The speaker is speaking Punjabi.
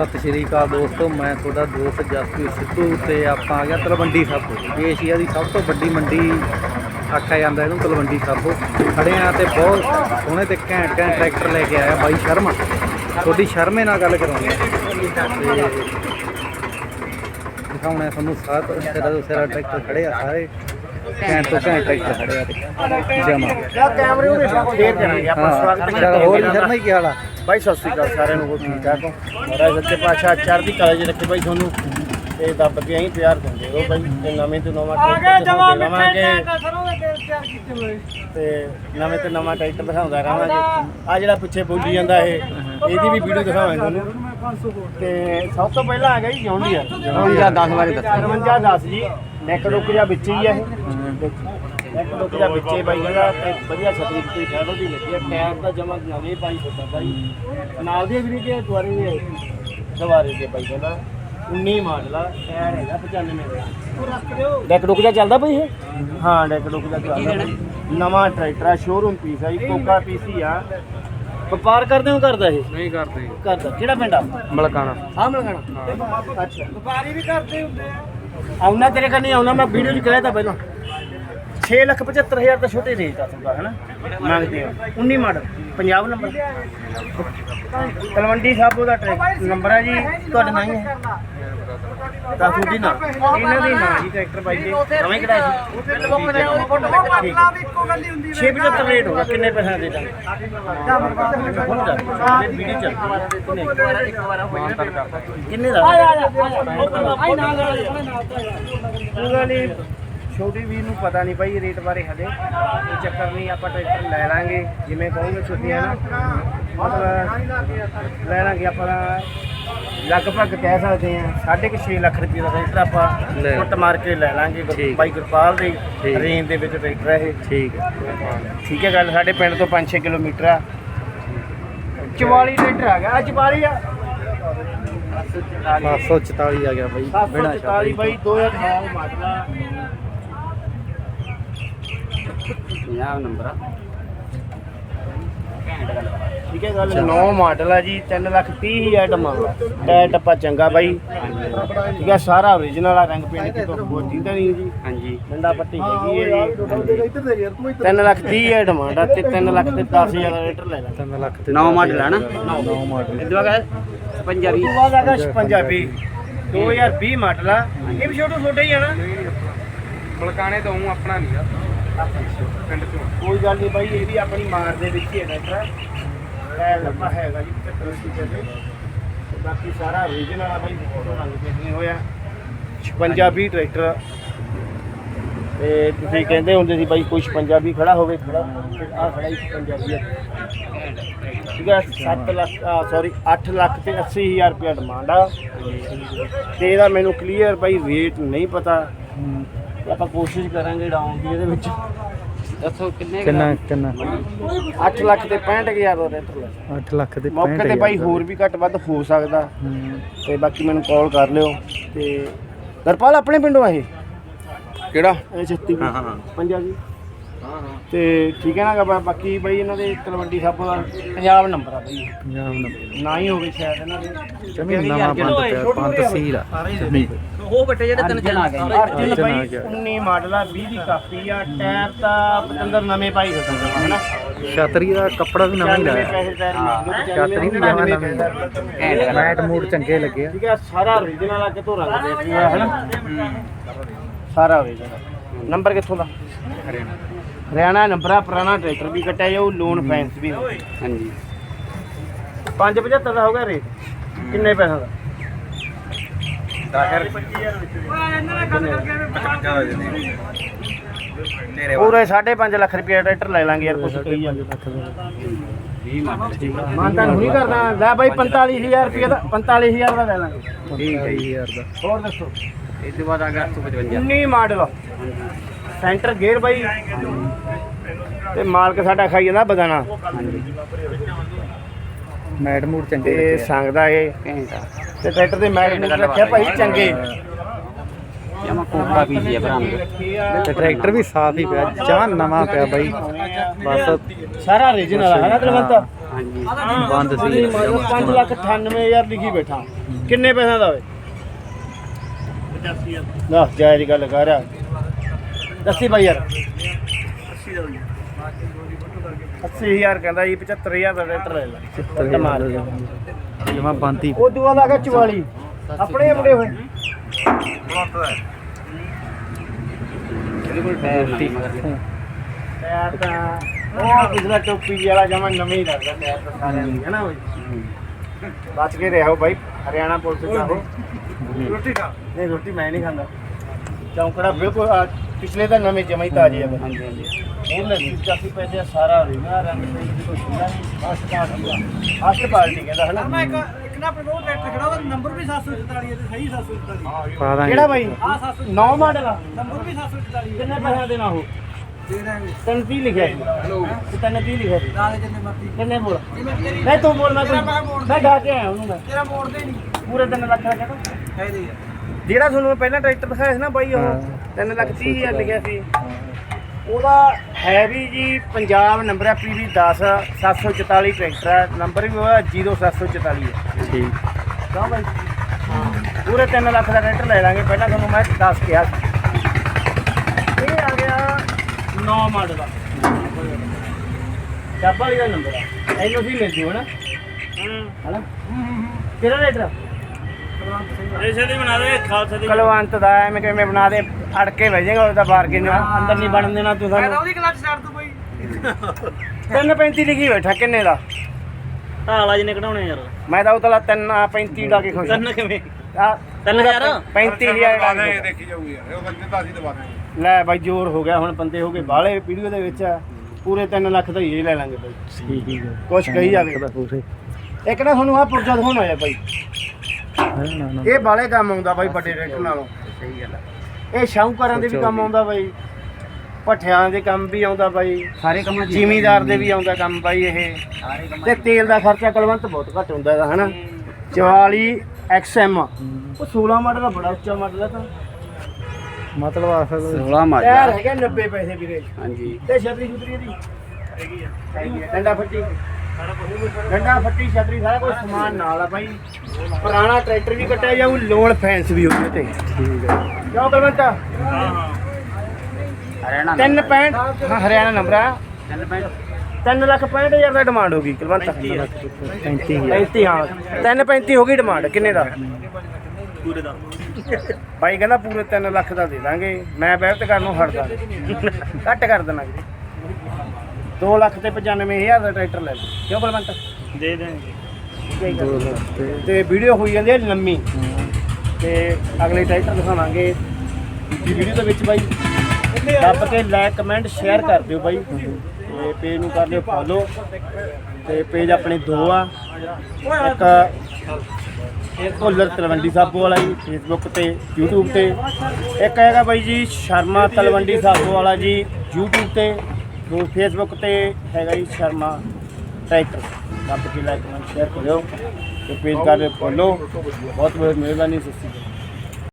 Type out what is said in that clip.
ਸਤਿ ਸ਼੍ਰੀ ਅਕਾਲ ਦੋਸਤੋ ਮੈਂ ਤੁਹਾਡਾ ਦੋਸਤ ਜਸਪ੍ਰੀਤ ਸਿੱਧੂ ਤੇ ਆਪਾਂ ਆ ਗਿਆ ਤਲਵੰਡੀ ਸਾਬੋ ਏਸ਼ੀਆ ਦੀ ਸਭ ਤੋਂ ਵੱਡੀ ਮੰਡੀ ਆਖਿਆ ਜਾਂਦਾ ਇਹਨੂੰ ਤਲਵੰਡੀ ਸਾਬੋ ਖੜੇ ਆ ਤੇ ਬਹੁਤ ਸੋਹਣੇ ਤੇ ਘੈਂਟ ਘੈਂਟ ਟਰੈਕਟਰ ਲੈ ਕੇ ਆਇਆ ਬਾਈ ਸ਼ਰਮਾ। ਤੁਹਾਡੀ ਸ਼ਰਮੇ ਨਾਲ ਗੱਲ ਕਰਾਉਂਦੇ ਦਿਖਾਉਣੇ ਤੁਹਾਨੂੰ ਸਾਰਾ ਸਿਰਾ ਤੋਂ ਸਿਰਾ ਟਰੈਕਟਰ ਖੜੇ ਆ ਸਾਰੇ ਘੈਂਟ ਤੋਂ ਘੈਂਟ ਟਰੈਕਟਰ ਖੜੇ ਆ ਜਮਾ। ਕੈਮਰੇ ਉਹਦੇ ਸ਼ੇਅਰ ਕਰਾਂਗੇ ਆਪਾਂ ਸਵਾਗਤ ਚੱਲ ਹੋਰ ਸ਼ਰਮਾ ਹੀ ਕੀ ਹਾਲ ਆ? ਬਾਈ ਸਤਿ ਸ੍ਰੀ ਅਕਾਲ ਸਾਰਿਆਂ ਨੂੰ ਬਹੁਤ ਠੀਕ ਠਾਕ ਹੋ? ਮਹਾਰਾਜ ਸੱਚੇ ਪਾਤਸ਼ਾਹ ਚੜ੍ਹਦੀ ਕਲਾ ਚ ਰੱਖੇ ਬਾਈ ਤੁਹਾਨੂੰ। ਤੇ ਦੱਬ ਕੇ ਅਸੀਂ ਪਿਆਰ ਦਿੰਦੇ ਰਹੋ ਬਾਈ ਤੇ ਨਵੇਂ ਤੋਂ ਨਵਾਂ ਟਰੈਕਟਰ ਦਿਖਾਉਂਦੇ ਰਵਾਂਗੇ ਤੇ ਨਵੇਂ ਤੋਂ ਨਵਾਂ ਟਰੈਕਟਰ ਦਿਖਾਉਂਦਾ ਰਵਾਂਗੇ ਆ ਜਿਹੜਾ ਪਿੱਛੇ ਬੋਲੀ ਜਾਂਦਾ ਇਹ ਇਹਦੀ ਵੀ ਵੀਡੀਓ ਦਿਖਾਵਾਂਗੇ ਤੁਹਾਨੂੰ। ਤੇ ਸਭ ਤੋਂ ਪਹਿਲਾਂ ਆ ਗਿਆ ਜੀ ਜੌਂਡੀ ਆ 10 ਬਾਰੇ ਦੱਸੋ। 53 10 ਜੀ ਨੈਕ ਰੁਕ ਜਾ ਵਿੱਚ ਹੀ ਆ ਇਹ। ਨੈਕ ਰੁਕ ਜਾ ਵਿੱਚ ਹੀ ਬਾਈ ਇਹਦਾ ਤੇ ਵਧੀਆ ਛਤਰੀ ਕੋਈ ਫੈਲੋ ਦੀ ਲੱਗੀ ਆ। ਟਾਇਰ ਦਾ ਜਮਾ ਨਵੇਂ ਪਾਈ ਹੁੰਦਾ ਬਾਈ ਨਾਲ ਦੀ ਵੀ ਕਿ ਦੁਆਰੇ ਦੇ ਦੁਆਰੇ ਦੇ ਬਾਈ ਕਹਿੰਦਾ 19 ਮਾਡਲ ਆ ਟਾਇਰ ਹੈਗਾ 95 ਦਾ। ਡੈਕ ਰੁਕ ਜਾ ਚੱਲਦਾ ਬਈ ਇਹ? ਹਾਂ ਡੈਕ ਰੁਕ ਜਾ ਚੱਲਦਾ ਨਵਾਂ ਟਰੈਕਟਰ ਆ ਸ਼ੋਰੂਮ ਪੀਸ ਆ ਜੀ ਕੋਕਾ ਪੀਸੀ ਆ। ਵਪਾਰ ਕਰਦੇ ਹੋ ਕਰਦਾ ਇਹ? ਨਹੀਂ ਕਰਦੇ। ਕਰਦਾ ਕਿਹੜਾ ਪਿੰਡ ਆ? ਮਲਕਾਣਾ। ਹਾਂ। ਮਿਲਣਾ ਅੱਛਾ। ਵਪਾਰੀ ਵੀ ਕਰਦੇ ਹੁੰਦੇ ਆ। ਆਉਣਾ ਤੇਰੇ ਕੋਲ ਨਹੀਂ ਆਉਣਾ ਮੈਂ ਵੀਡੀਓ 'ਚ ਕਹਿਆ ਤਾਂ ਪਹਿਲਾਂ। 6 ਲੱਖ 75 ਹਜ਼ਾਰ ਦਾ ਛੋਟੇ ਰੇਂਜ ਦਾ ਤੁਹਾਡਾ ਹੈ ਨਾ ਮੰਗਦੇ ਆ 19 ਮਾਡਲ ਪੰਜਾਬ ਨੰਬਰ ਤਲਵੰਡੀ ਸਾਬੋ ਦਾ ਟਰੈਕ ਨੰਬਰ ਹੈ ਜੀ ਤੁਹਾਡਾ ਨਾਂ ਹੀ ਹੈ ਤਾਂ ਤੁਹਾਡੀ ਨਾਂ ਇਹਨਾਂ ਦੀ ਨਾਂ ਜੀ ਟਰੈਕਟਰ ਬਾਈ ਦੇ ਨਵੇਂ ਕਢਾਇਆ ਸੀ 675 ਰੇਟ ਹੋਗਾ ਕਿੰਨੇ ਪੈਸੇ ਦੇ ਦਾਂਗੇ ਹੁਣ ਜਾ ਇਹ ਵੀਡੀਓ ਚੱਲ ਕਿੰਨੇ ਪੂਰਾ ਨਹੀਂ ਛੋਟੀ ਵੀਰ ਨੂੰ ਪਤਾ ਨਹੀਂ ਭਾਈ ਰੇਟ ਬਾਰੇ ਹਲੇ ਕੋਈ ਚੱਕਰ ਨਹੀਂ ਆਪਾਂ ਟਰੈਕਟਰ ਲੈ ਲਾਂਗੇ ਜਿਵੇਂ ਕਹੋਗੇ ਛੁੱਟੀਆਂ ਨਾ। ਮਤਲਬ ਲੈ ਲਾਂਗੇ ਆਪਾਂ ਲਗਭਗ ਕਹਿ ਸਕਦੇ ਆ 6.5 ਲੱਖ ਰੁਪਏ ਦਾ ਟਰੈਕਟਰ ਆਪਾਂ। ਕੁੱਟ ਮਾਰ ਕੇ ਲੈ ਲਾਂਗੇ। ਬਾਈ ਗੁਰਪਾਲ ਦੇ। ਰੇਂਜ ਦੇ ਵਿੱਚ ਟਰੈਕਟਰ ਹੈ ਇਹ। ਠੀਕ ਹੈ। ਠੀਕ ਹੈ ਗੱਲ ਸਾਡੇ ਪਿੰਡ ਤੋਂ 5-6 ਕਿਲੋਮੀਟਰ ਆ। 44 ਲੀਟਰ ਆ ਗਿਆ ਅੱਜ 44 ਆ। 744 ਆ ਗਿਆ ਬਾਈ ਬਿਨਾਂ 744 ਬਾਈ 2009 ਮਾਡਲ ਆ। ਪੰਜਾਬ ਨੰਬਰ ਆ। ਠੀਕ ਹੈ ਗੱਲ? 9 ਮਾਡਲ ਆ ਜੀ 3 ਲੱਖ 30 ਹਜ਼ਾਰ ਡਿਮਾਂਡ ਟਾਇਰ ਟੱਪਾ ਚੰਗਾ ਬਾਈ। ਠੀਕ ਹੈ ਸਾਰਾ ਓਰੀਜਨਲ ਆ ਰੰਗ ਪੇਂਟ ਕਿਤੋਂ ਬੋਜੀ ਤਾਂ ਨਹੀਂ ਜੀ। ਹਾਂਜੀ। ਡੰਡਾ ਪੱਟੀ ਹੈਗੀ ਹੈ ਜੀ। 3 ਲੱਖ 30 ਹਜ਼ਾਰ ਡਿਮਾਂਡ ਆ ਤੇ 3 ਲੱਖ ਤੇ 10 ਹਜ਼ਾਰ ਦਾ ਰੇਟਰ ਲੈ ਲਾਂਗੇ 3 ਲੱਖ ਤੇ 9 ਮਾਡਲ ਹੈ ਨਾ? 9 ਮਾਡਲ। ਇਦੋਂ ਬਾਅਦ ਪੰਜਾਬੀ। ਉਸ ਤੋਂ ਬਾਅਦ ਆਗਾ ਪੰਜਾਬੀ। 2020 ਮਾਡਲ ਆ। ਇਹ ਵੀ ਛੋਟਾ ਛੋਟਾ ਹੀ ਆ ਨਾ। ਮਲਕਾਣੇ ਤੋਂ ਹੂੰ ਆਪਣਾ ਨਹੀਂ ਆ। ਪਿੰਡ ਤੋਂ ਕੋਈ ਗੱਲ ਨਹੀਂ ਬਾਈ, ਇਹ ਵੀ ਆਪਣੀ ਮਾਰ ਦੇ ਵਿੱਚ ਹੀ ਹੈ ਟਰੈਕਟਰ ਹੈ ਲੰਮਾ ਹੈਗਾ ਜੀ 75 ਸੀਟਰ ਦੇ ਬਾਕੀ ਸਾਰਾ ਓਰੀਜਨਲ ਆ ਬਾਈ ਫੋਟੋ ਰੰਗ ਪੇਂਟਿੰਗ ਹੋਇਆ 56 20 ਟਰੈਕਟਰ ਤੇ ਤੁਸੀਂ ਕਹਿੰਦੇ ਹੁੰਦੇ ਸੀ ਬਾਈ, ਕੋਈ ਪੰਜਾਬੀ ਖੜਾ ਹੋਵੇ, ਖੜਾ ਆ ਖੜਾ ਹੀ ਪੰਜਾਬੀ ਹੈ ਠੀਕ ਹੈ 7 ਲੱਖ ਸੌਰੀ 8 ਲੱਖ ਤੇ 80 ਹਜ਼ਾਰ ਰੁਪਇਆ ਡਿਮਾਂਡ ਆ। ਤੇ ਇਹਦਾ ਮੈਨੂੰ ਕਲੀਅਰ ਬਾਈ ਰੇਟ ਨਹੀਂ ਪਤਾ। ਤੇ ਆਪਾਂ ਕੋਸ਼ਿਸ਼ ਕਰਾਂਗੇ ਡਾਊਨ ਦੀ ਇਹਦੇ ਵਿੱਚ। ਦੱਸੋ ਕਿੰਨੇ ਕਿੰਨਾ ਕਿੰਨਾ? 8 ਲੱਖ ਤੇ 65000 ਦਾ ਰੇਟ ਲੈ 8 ਲੱਖ ਦੇ ਮੌਕੇ ਤੇ ਬਾਈ ਹੋਰ ਵੀ ਘੱਟ ਵੱਧ ਹੋ ਸਕਦਾ। ਤੇ ਬਾਕੀ ਮੈਨੂੰ ਕਾਲ ਕਰ ਲਿਓ। ਤੇ ਦਰਪਾਲ ਆਪਣੇ ਪਿੰਡੋਂ ਆ ਇਹ? ਕਿਹੜਾ? ਇਹ 36 ਹਾਂ ਹਾਂ ਪੰਜਾਬੀ ਹਾਂ ਹਾਂ ਤੇ ਠੀਕ ਹੈ ਨਾ ਗਾ ਬਾਕੀ ਬਾਈ ਇਹਨਾਂ ਦੇ ਤਲਵੰਡੀ ਸਾਬੋ ਦਾ ਪੰਜਾਬ ਨੰਬਰ ਆ ਬਾਈ। ਪੰਜਾਬ ਨੰਬਰ। ਨਾ ਹੀ ਹੋਵੇ ਸ਼ਾਇਦ ਇਹਨਾਂ ਦੇ। ਜਮੀ ਨਵਾਂ ਬੰਦ ਪਿਆ ਪੰਜ ਸੀਲ ਆ। ਉਹ ਬੱਟੇ ਜਿਹੜੇ ਤਿੰਨ ਚਲਾ ਗਏ। ਅਰਜਨ ਅਰਜਨ ਆ ਬਾਈ ਗਿਆ। 19 ਮਾਡਲ ਆ 20 ਦੀ ਕਾਪੀ ਆ ਟਾਇਰ ਤਾਂ ਪਤੰਦਰ ਨਵੇਂ ਪਾਈ ਹੋ ਸਕਦਾ ਹਨਾ? ਛਤਰੀ ਦਾ ਕੱਪੜਾ ਵੀ ਨਵਾਂ ਹੀ 95 ਲਾਇਆ। ਪੈਸੇ ਟਾਇਰ ਮੰਗਦੇ ਛਤਰੀ ਵੀ ਨਵੀਂ ਘੈਂਟ ਮੈਟ ਮੂਡ ਚੰਗੇ ਲੱਗੇ ਆ। ਠੀਕ ਹੈ ਸਾਰਾ ਓਰੀਜਨਲ ਆ ਕਿਤੋਂ ਰੰਗ ਦੇ ਪੂਰਾ ਹੈ। ਨਾ ਸਾਰਾ ਓਰੀਜਨਲ ਨੰਬਰ ਕਿੱਥੋਂ ਦਾ? ਹਰਿਆਣਾ। ਨੰਬਰ ਆ ਪੁਰਾਣਾ ਟਰੈਕਟਰ ਵੀ ਕੱਟਿਆ ਜਾਊ ਲੋਨ ਫਾਈਨੈਂਸ ਵੀ। ਹਾਂਜੀ। 575 ਦਾ ਹੋ ਗਿਆ ਰੇਟ। ਕਿੰਨੇ ਪੈਸਾ ਦਾ? 10000 ਪੂਰੇ 5.5 ਲੱਖ ਰੁਪਏ ਟਰੈਕਟਰ ਲੈ ਲਾਂਗੇ ਯਾਰ ਕੁਝ ਕਹੀ ਜਾਂਦੇ। 20 ਮਾਡਲ ਮਾਨਤਾ ਨਹੀਂ ਕਰਦਾ ਲੈ ਬਾਈ 45000 ਰੁਪਏ ਦਾ 45000 ਦਾ ਲੈ ਲਾਂਗੇ। ਠੀਕ ਹੈ ਜੀ ਯਾਰ ਦਾ। ਹੋਰ ਦੱਸੋ। ਇਸ ਤੋਂ ਬਾਅਦ ਆ ਗਿਆ 155 19 ਮਾਡਲ। ਸੈਂਟਰ ਗੇਅਰ ਬਾਈ। ਤੇ ਮਾਲਕ ਸਾਡਾ ਖਾਈ ਜਾਂਦਾ ਬਦਾਨਾ। ਮੈਟ ਮੂਡ ਚੰਗੇ ਤੇ। ਸੰਗਦਾ ਇਹ। ਤੇ ਟਰੈਕਟਰ ਦੇ ਮੈਗਨੇਟ ਰੱਖਿਆ ਭਾਈ ਚੰਗੇ। ਜਮਾ ਕੋਕਾ ਵੀ ਜੀ ਭਰਾ ਤੇ ਟਰੈਕਟਰ ਵੀ ਸਾਫ਼ ਹੀ ਪਿਆ ਜਮਾਂ ਨਵਾਂ ਪਿਆ ਬਾਈ। ਬਸ ਸਾਰਾ ਰੀਜਨਲ ਹੈ ਨਾ ਤਲਵੰਤ? ਹਾਂਜੀ। ਬੰਦ ਸੀ। 5 ਲੱਖ 98000 ਲਿਖੀ ਬੈਠਾ। ਕਿੰਨੇ ਪੈਸਿਆਂ ਦਾ ਓਏ 85000 ਨਾ ਜਾਇਜ਼ ਗੱਲ ਕਰ। ਆ ਦੱਸੀ ਬਾਈ ਯਾਰ। 80000 ਕਹਿੰਦਾ ਜੀ 75000 ਦਾ ਟਰੈਕਟਰ ਲੈ ਲੈ। ਕਮਾਲ ਜਮਾ ਬੰਦੀ ਉਹ ਦੂਆ ਲਾ ਕੇ 44 ਆਪਣੇ ਮੁੰਡੇ ਹੋਏ। ਟਾਇਰ ਤਾਂ ਉਹ ਪਿਛਲਾ ਟੋਪੀ ਵਾਲਾ ਜਮਾ ਨਵੇਂ ਹੀ ਲੱਗਦਾ ਟਾਇਰ ਤਾਂ ਸਾਰਿਆਂ ਨੂੰ ਹੈ ਨਾ ਓਏ ਬਚ ਕੇ ਰਹੋ ਬਾਈ ਹਰਿਆਣਾ ਪੁਲਿਸ ਦਾ ਹੋ। ਰੋਟੀ ਖਾ। ਨਹੀਂ ਰੋਟੀ ਮੈਂ ਨਹੀਂ ਖਾਂਦਾ। ਚੌਂਕੜਾ ਬਿਲਕੁਲ ਪਿਛਲੇ ਤਾਂ ਨਵੇਂ ਜਮਾ ਹੀ ਤਾਜ਼ੇ ਆ ਬਈ। ਹਾਂਜੀ ਹਾਂਜੀ। ਉਹ ਲੱਸੀ ਚਾਸੀ ਪੈਸੇ ਆ, ਸਾਰਾ ਰਿੰਗਾ ਰੰਗ ਤੇ ਜੀ ਕੋਈ ਸੁਣਾ ਨਹੀਂ ਅਸਟ ਪਾਰਟੀ ਦਾ ਅਸਟ ਪਾਰਟੀ ਕਹਿੰਦਾ ਹੈ ਨਾ ਇੱਕ ਨਾ ਆਪਣੇ ਕੋਲ ਟਰੈਕਟਰ ਖੜਾ ਉਹਦਾ ਨੰਬਰ ਵੀ 744 ਹੈ ਤੇ ਸਹੀ 744 ਪਾ ਦਾਂਗੇ। ਕਿਹੜਾ ਬਾਈ? ਆ। 700 ਨੌ ਮਾਡਲ ਆ। ਨੰਬਰ ਵੀ 744 ਹੈ ਕਿੰਨੇ ਪੈਸਿਆਂ ਦੇ ਨਾ ਉਹ? ਦੇ ਦਾਂਗੇ। ਤੈਨੂੰ ਕੀ ਲਿਖਿਆ ਸੀ। ਹੈਲੋ। ਤੈਨੂੰ ਕੀ ਲਿਖਿਆ ਸੀ। ਨਾਲ ਜਿੰਨੇ ਮਰਜ਼ੀ। ਕਿੰਨੇ ਬੋਲ? ਤੇਰੀ ਨਹੀਂ ਤੂੰ ਬੋਲ ਮੈਂ ਤੇਰਾ ਮੈਂ ਮੈਂ ਢਾ ਕੇ ਆਇਆ ਉਹਨੂੰ ਮੈਂ। ਤੇਰਾ ਮੋੜਦੇ ਨਹੀਂ। ਪੂਰੇ 3 ਲੱਖ ਦਾ। ਕਹਿੰਦਾ ਹੈ ਦੇ ਯਾਰ ਜਿਹੜਾ ਤੁਹਾਨੂੰ ਮੈਂ ਪਹਿਲਾਂ ਟਰੈਕਟਰ ਦਿਖਾਇਆ ਸੀ ਨਾ ਬਾਈ ਉਹ ਹਾਂ। 3 ਲੱਖ 30 ਹਜ਼ਾਰ ਲਿਖਿਆ ਸੀ। ਉਹਦਾ ਹੈ ਵੀ ਜੀ ਪੰਜਾਬ ਨੰਬਰ ਹੈ ਪੀਵੀ 10 744 ਟਰੈਕਟਰ ਹੈ। ਨੰਬਰ ਵੀ ਉਹਦਾ 0744 ਹੈ। ਠੀਕ। ਕਿਉਂ ਬਾਈ? ਹਾਂ ਪੂਰੇ 3 ਲੱਖ ਦਾ ਟਰੈਕਟਰ ਲੈ ਲਾਂਗੇ। ਪਹਿਲਾਂ ਤੁਹਾਨੂੰ ਮੈਂ ਦੱਸ ਕਿਹਾ ਸੀ। ਇਹ ਆ ਗਿਆ 9 ਮਾਡਲ ਦਾ। ਡੱਬਾ ਵਾਲੀ ਦਾ ਨੰਬਰ ਆ ਇਹਨੂੰ ਵੀ ਮਿਲ ਜੂ ਹਨਾ? ਹਨਾ? ਕਿਹੜਾ ਰੇਟਰ ਐਸੇ ਦੀ ਬਣਾ ਦੇ ਖਾਲਸਾ ਕਲਵੰਤ ਦਾ ਐਵੇਂ ਕਿਵੇਂ ਬਣਾ ਦੇ। ਅੜ ਕੇ ਬਹਿ ਜਾਏਗਾ ਉਹਦਾ ਬਾਰਗੇਨ ਅੰਦਰ ਨਹੀਂ ਵੜਨ ਦੇਣਾ ਤੂੰ ਮੈਂ ਤਾਂ ਸਾਨੂੰ ਉਹਦੀ ਕਲੱਚ ਛੱਡ ਦੂੰ ਬਈ। 335 ਲਿਖੀ ਬੈਠਾ ਕਿੰਨੇ ਦਾ? ਹਾਲਾ ਜਿਹਨੇ ਕਢਾਉਣੇ ਯਾਰ। ਮੈਂ ਤਾਂ ਉਹ ਤਲਾ 335 ਲਾ ਕੇ ਖੁਸ਼ ਤਨ ਕਿਵੇਂ? ਆ ਤਿੰਨ ਹਜ਼ਾਰ? 35000 ਲਾ ਕੇ ਦੇਖੀ ਜਾਊਗੀ ਯਾਰ। ਉਹ ਬੰਦੇ ਤਾਂ ਅਸੀਂ ਦਵਾ ਦੇਣਗੇ। ਲੈ ਬਾਈ ਜ਼ੋਰ ਹੋ ਗਿਆ ਹੁਣ ਬੰਦੇ ਹੋ ਗਏ ਬਾਹਲੇ ਵੀਡੀਓ ਦੇ ਵਿੱਚ। ਪੂਰੇ 3 ਲੱਖ ਦਾ ਹੀ ਇਹ ਲੈ ਲਾਂਗੇ ਬਾਈ। ਠੀਕ ਹੈ। ਕੁਛ ਕਹੀ ਜਾਵੇ। ਇੱਕ ਨਾ ਤੁਹਾਨੂੰ ਆ ਪੁਰਜਾ ਦਿਖਾਉਣਾ ਹੈ ਬਾਈ। ਇਹ ਬਾਲੇ ਕੰਮ ਆਉਂਦਾ ਬਾਈ ਵੱਡੇ ਰੇਟ ਨਾਲੋਂ ਸਹੀ ਗੱਲ ਹੈ ਇਹ ਸ਼ਾਹੂਕਾਰਾਂ ਦੇ ਵੀ ਕੰਮ ਆਉਂਦਾ ਬਾਈ ਭੱਠਿਆਂ ਦੇ ਕੰਮ ਵੀ ਆਉਂਦਾ ਬਾਈ ਸਾਰੇ ਕੰਮਾਂ ਜ਼ਿਮੀਦਾਰ ਦੇ ਵੀ ਆਉਂਦਾ ਕੰਮ ਬਾਈ ਇਹ। ਤੇ ਤੇਲ ਦਾ ਖਰਚਾ ਕਲਵੰਤ ਬਹੁਤ ਘੱਟ ਹੁੰਦਾ ਇਹਦਾ ਹਨਾ? 44 XM ਉਹ 16 ਮਾਡਲ ਦਾ ਬੜਾ ਉੱਚਾ ਮਾਡਲ ਹੈ ਤਾਂ। ਮਤਲਬ ਅਸਲ 16 ਮਾਰ ਟਾਇਰ ਹੈਗਾ 90 ਪੈਸੇ ਵੀਰੇ। ਹਾਂਜੀ। ਤੇ ਛਤਰੀ ਛੁਤਰੀ ਦੀ ਹੈਗੀ ਆ ਹੈਗੀ ਆ। ਡੰਡਾ ਫੱਟੀ। ਡੰਡਾ ਫੱਟੀ ਛਤਰੀ ਸਾਰਾ ਕੁਝ ਸਮਾਨ ਨਾਲ ਆ ਬਾਈ। ਪੁਰਾਣਾ ਟਰੈਕਟਰ ਵੀ ਕੱਟਿਆ ਜਾਊ ਲੋਨ ਫੈਂਸ ਵੀ ਉਹਦੇ ਤੇ ਠੀਕ ਹੈ। ਕਿਉਂ ਕਲਵੰਤ ਹਰਿਆਣਾ 365 ਹਾਂ ਹਰਿਆਣਾ ਨੰਬਰ ਆ। ਤਿੰਨ ਪੈਂਟ 3 ਲੱਖ 65000 ਦਾ ਡਿਮਾਂਡ ਹੋ ਗਈ ਕਲਵੰਤ 35000 35 ਹਾਂ। 335 ਹੋ ਗਈ ਡਿਮਾਂਡ ਕਿੰਨੇ ਦਾ? ਪੂਰੇ ਦਾ। ਬਾਈ ਕਹਿੰਦਾ ਪੂਰੇ 3 ਲੱਖ ਦਾ ਦੇ ਦਾਂਗੇ। ਮੈਂ ਬਹਿਤ ਕਰਨ ਨੂੰ ਹਟਦਾ। ਘੱਟ ਕਰ ਦੇਣਾ। ਜੀ 2 ਲੱਖ ਤੇ 95000 ਦਾ ਟਰੈਕਟਰ ਲੈ ਲਓ। ਕਿਉਂ ਬਲਵੰਤ? ਦੇ ਦਾਂਗੇ ਦੋ ਲੱਖ ਤੇ। ਤੇ ਵੀਡੀਓ ਹੋਈ ਜਾਂਦੀ ਹੈ ਲੰਮੀ। ਤੇ ਅਗਲੇ ਟਰੈਕਟਰ ਦਿਖਾਵਾਂਗੇ। ਦੂਜੀ ਵੀਡੀਓ ਦੇ ਵਿੱਚ ਬਾਈ ਦੱਬ ਕੇ ਲਾਈਕ ਕਮੈਂਟ ਸ਼ੇਅਰ ਕਰ ਦਿਓ ਬਾਈ। ਤੇ ਪੇਜ ਨੂੰ ਕਰ ਲਿਓ ਫੋਲੋ ਤੇ ਪੇਜ ਆਪਣੇ ਦੋ ਆ। ਇੱਕ ਇਹ ਭੁੱਲਰ ਤਲਵੰਡੀ ਸਾਬੋ ਵਾਲਾ ਜੀ ਫੇਸਬੁੱਕ ਤੇ YouTube ਤੇ। ਇੱਕ ਹੈਗਾ ਬਾਈ ਜੀ ਸ਼ਰਮਾ ਤਲਵੰਡੀ ਸਾਬੋ ਵਾਲਾ ਜੀ YouTube ਤੇ। ਉਹ ਫੇਸਬੁੱਕ ਤੇ ਹੈਗਾ ਜੀ ਸ਼ਰਮਾ ਟਰੈਕਟਰ। ਦੱਬ ਕੇ ਲਾਈਕ ਕਮੈਂਟ ਸ਼ੇਅਰ ਕਰਿਓ ਤੇ ਪੇਜ ਕਰ ਫੋਲੋ ਬਹੁਤ ਬਹੁਤ ਮਿਹਰਬਾਨੀ ਸਤਿ ਸ਼੍ਰੀ